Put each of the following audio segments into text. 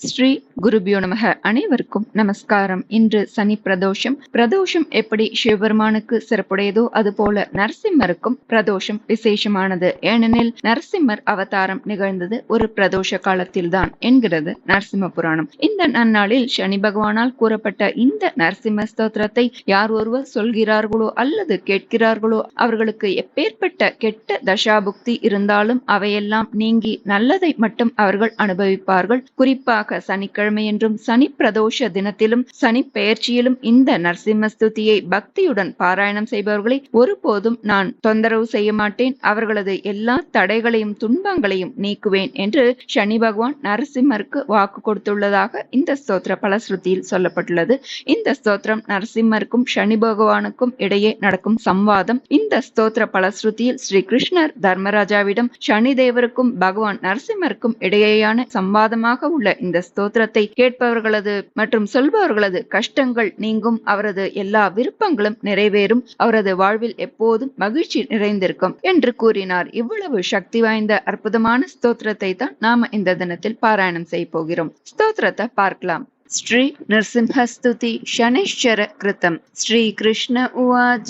ஸ்ரீ குருபியோ நமக. அனைவருக்கும் நமஸ்காரம். இன்று சனி பிரதோஷம். பிரதோஷம் எப்படி சிவபெருமானுக்கு சிறப்புடையதோ அதுபோல நரசிம்மருக்கும் பிரதோஷம் விசேஷமானது. ஏனெனில் நரசிம்மர் அவதாரம் நிகழ்ந்தது ஒரு பிரதோஷ காலத்தில்தான் என்கிறது நரசிம்ம புராணம். இந்த நன்னாளில் சனி பகவானால் கூறப்பட்ட இந்த நரசிம்ம ஸ்தோத்திரத்தை யார் ஒருவர் சொல்கிறார்களோ அல்லது கேட்கிறார்களோ அவர்களுக்கு எப்பேற்பட்ட கெட்ட தசாபுக்தி இருந்தாலும் அவையெல்லாம் நீங்கி நல்லதை மட்டும் அவர்கள் அனுபவிப்பார்கள். குறிப்பாக குறிப்பாக சனிக்கிழமையன்றும் சனி பிரதோஷ தினத்திலும் சனி பெயர்ச்சியிலும் இந்த நரசிம்ம ஸ்துதியை பக்தியுடன் பாராயணம் செய்பவர்களை ஒருபோதும் நான் தொந்தரவு செய்ய மாட்டேன். அவர்களது எல்லா தடைகளையும் துன்பங்களையும் நீக்குவேன் என்று சனி பகவான் நரசிம்மருக்கு வாக்கு கொடுத்துள்ளதாக இந்த ஸ்தோத்திர பலஸ்ருதியில் சொல்லப்பட்டுள்ளது. இந்த ஸ்தோத்திரம் நரசிம்மருக்கும் சனி பகவானுக்கும் இடையே நடக்கும் சம்வாதம். இந்த ஸ்தோத்திர பலஸ்ருதியில் ஸ்ரீ கிருஷ்ணர் தர்மராஜாவிடம் சனி தேவருக்கும் பகவான் நரசிம்மருக்கும் இடையேயான சம்வாதமாக உள்ள இந்த ஸ்தோத்திரத்தை கேட்பவர்களது மற்றும் சொல்பவர்களது கஷ்டங்கள் நீங்கும் அவரது எல்லா விருப்பங்களும் நிறைவேறும் அவரது வாழ்வில் எப்போதும் மகிழ்ச்சி நிறைந்திருக்கும் என்று கூறினார் இவ்வளவு சக்தி வாய்ந்த அற்புதமான ஸ்தோத்திரத்தை தான் நாம இந்த தினத்தில் பாராயணம் செய்ய போகிறோம் ஸ்தோத்திரத்தை பார்க்கலாம் श्री नृसिंहस्तुति शनैश्चर कृतं श्रीकृष्ण उवाच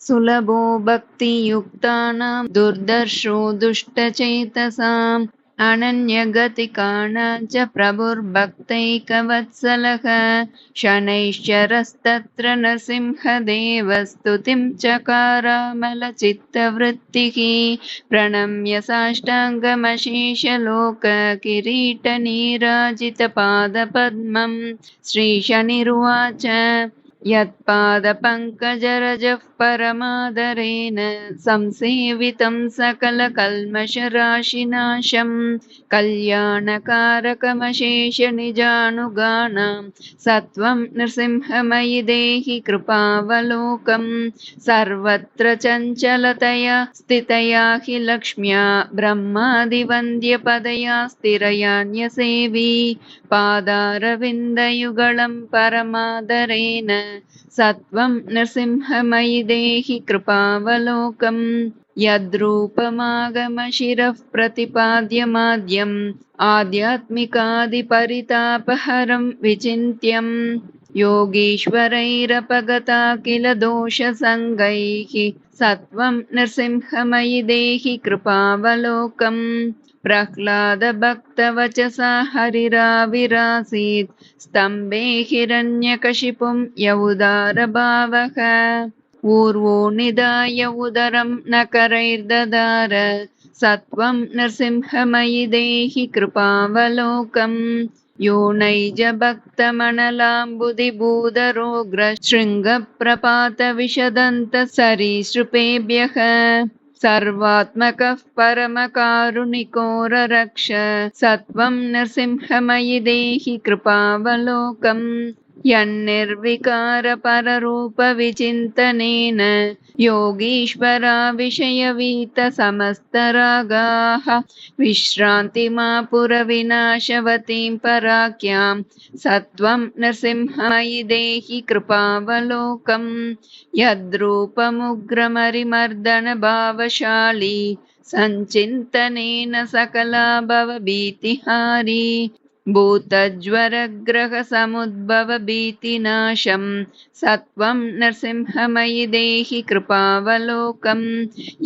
सुलभो भक्तियुक्तानां दुर्दर्शो दुष्टचेतसाम् अनन्यगतिकाणा च प्रभुर्भक्तैकवत्सलः। शनैश्चरस्तत्र नृसिंहदेव स्तुतिं चकारामलचित्तवृत्तिः प्रणम्य साष्टाङ्गमशेषलोककिरीटनीराजितपादपद्मं। श्रीशनिरुवाच यत्पादपङ्कजरजः परमादरेण संसेवितं सकलकल्मषराशिनाशं कल्याणकारकमशेषनिजानुगानां सत्वं नृसिंहमयि देहि कृपावलोकम् सर्वत्र चञ्चलतया स्थितया हि लक्ष्म्या ब्रह्मादिवन्द्यपदया स्थिरयान्यसेवी पादारविन्दयुगलं परमादरेण सत्वं नृसिंहमयि देहि कृपावलोकम् यद्रूपमागमशिरः प्रतिपाद्यमाद्यम् आध्यात्मिकादिपरितापहरं विचिन्त्यम् योगीश्वरैरपगता किल दोषसङ्गैः सत्वं नृसिंहमयि देहि कृपावलोकम् प्रह्लादभक्तवचसा हरिराविरासीत् स्तम्भे हिरण्यकशिपुं यौदारभावः ऊर्वो निधाय उदरं न करैर्ददार सत्वं नृसिंहमयि देहि कृपावलोकम् यो नैजभक्तमनलाम्बुदिभूदरोग्रशृङ्गप्रपातविशदन्त सरीसृपेभ्यः सर्वात्मकः परमकारुणिकोररक्ष। सत्वं नृसिंहमयि देहि कृपावलोकम् यन्निर्विकारपररूपविचिन्तनेन योगीश्वरा विषयवीतसमस्तरागाः विश्रान्तिमापुरविनाशवतीं पराख्यां सत्वं नृसिंहमयि देहि कृपावलोकम् यद्रूपमुग्रमरिमर्दनभावशाली सञ्चिन्तनेन सकला भवभीतिहारी भूतज्वरग्रहसमुद्भवभीतिनाशं सत्वं नृसिंहमयि देहि कृपावलोकम्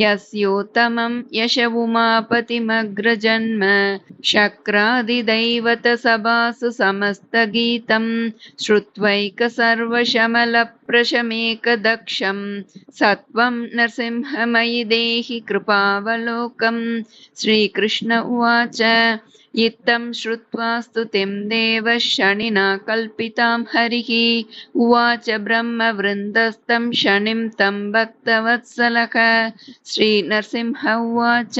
यस्योत्तमं यश उमापतिमग्रजन्म शक्रादिदैवतसभासु समस्तगीतं श्रुत्वैकसर्वशमलप्रशमेकदक्षं सत्वं नृसिंहमयि देहि कृपावलोकम् श्रीकृष्ण उवाच इत्थं श्रुत्वा स्तुतिं देवः शनिना कल्पितां हरिः उवाच ब्रह्मवृन्दस्तं शनिं तं भक्तवत्सलः श्रीनरसिंह उवाच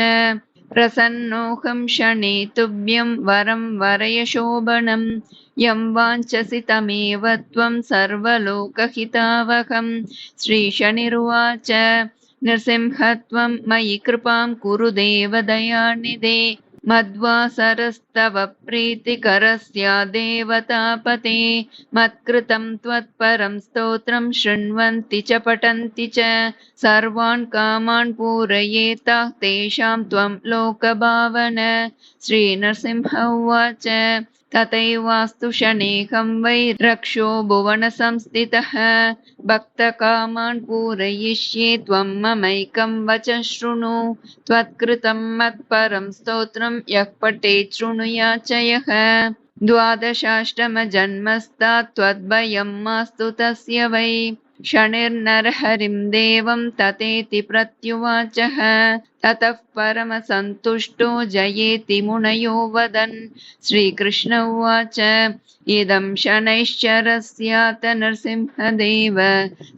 प्रसन्नोऽहं शनि तुभ्यं वरं वरय शोभनं यं वाञ्छसि तमेव त्वं सर्वलोकहितावहं श्रीशनिरुवाच नृसिंहत्वं मयि कृपां कुरु देवदयानिधे मध्वासरस्तव प्रीतिकरस्य देवतापते मत्कृतं त्वत्परं स्तोत्रं शृण्वन्ति च पठन्ति च सर्वान् कामान् पूरयेताः तेषां त्वं लोकभावन श्रीनरसिंह उवाच तथैवास्तु शनेकं वै रक्षो भुवनसंस्थितः। भक्तकामान् पूरयिष्ये त्वं ममैकं वच शृणु। त्वत्कृतं मत्परं स्तोत्रं यः पठेत् शृणुयाचयः द्वादशाष्टमजन्मस्तात् त्वद्भयं मास्तु तस्य वै। शनिर्नरहरिं देवं ततेति प्रत्युवाचः ततः परमसन्तुष्टो जयेति मुनयो वदन् श्रीकृष्ण उवाच इदं शनैश्चरस्यात् नरसिंहदेव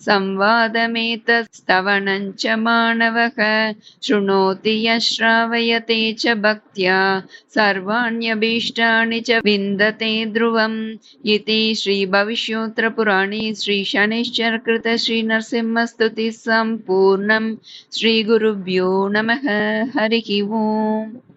संवादमेतत्स्तवनं च मानवः शृणोति यश्रावयते च भक्त्या सर्वाण्यभीष्टानि च विन्दते ध्रुवम् इति श्रीभविष्योत्तरपुराणे श्रीशनैश्चरकृत श्रीनरसिंहस्तुतिः सम्पूर्णम् श्रीगुरुभ्यो नमः हरिः ओम्।